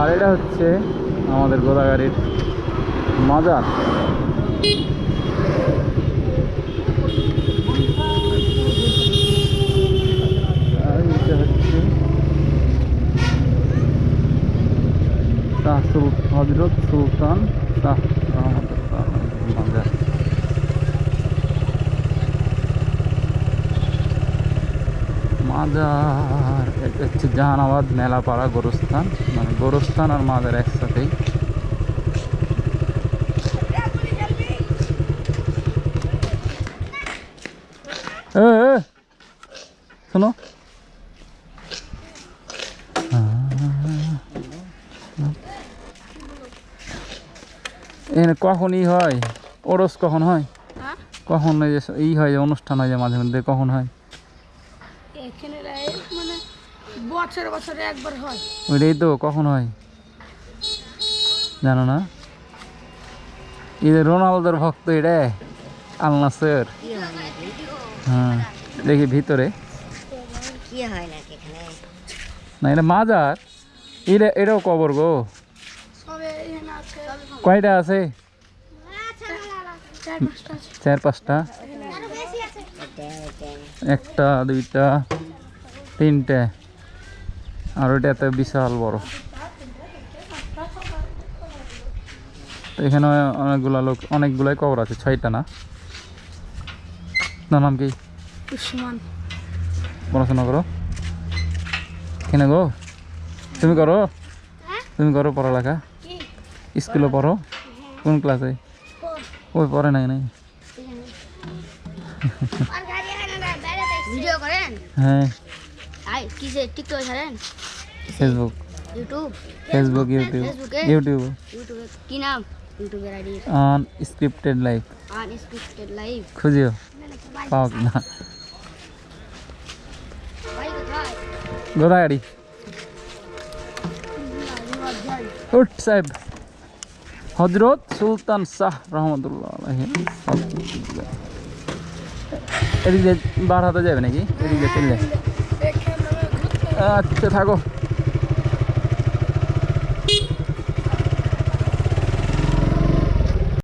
আর এটা হচ্ছে আমাদের গোদাগাড়ির মাজার। হজরত সুলতান মাজার। মাজার। হচ্ছে জাহানাবাদ মেলাপাড়া গোরস্থান মানে গোরস্থান আর মাজার একসাথেই। শোনো। এখানে কখন ই হয়? ওরস কখন হয়? হ্যাঁ? কখন এই হয় যে অনুষ্ঠান হয় যে মাঝে মধ্যে কখন হয়? বছর বছরে একবার হয়। ওইটাই তো কখন হয়? জানো না? ঈদের রোনালদোর ভক্ত এটা আল নাসের। হ্যাঁ দেখি ভিতরে। কি হয় না এটা মাজার। এটা এটাও কবর গো। সবে এখানে আছে। কয়টা আছে? চার পাঁচটা একটা দুইটা তিনটে। আর ওইটা এত বিশাল বড়। তো এখানে অনেকগুলা লোক অনেকগুলাই কবর আছে ছয়টা না? না নাম কি? পড়াশোনা করো। কেন গো? তুমি করো? তুমি করো পড়ালেখা? স্কুলে পড়ো? কোন ক্লাসে? ওই পড়ে নাই নাই। হ্যাঁ। কিসে টিকটক ছাড়েন? ফেসবুক ইউটিউব ফেসবুক ইউটিউব ফেসবুকে? ইউটিউব ইউটিউবে কি নাম ইউটিউবের ID on scripted life unscripted live খুঁজিও পাও কি না ভাই কোথায় গোদাগাড়ি উঠ সাহেব হজরত সুলতান শাহ রহমতুল্লাহ আলাইহি। এদিক দিয়ে বার হাতে যাবে নাকি এদিক দিয়ে চললে এখানে ঘুরতে আচ্ছা থাকো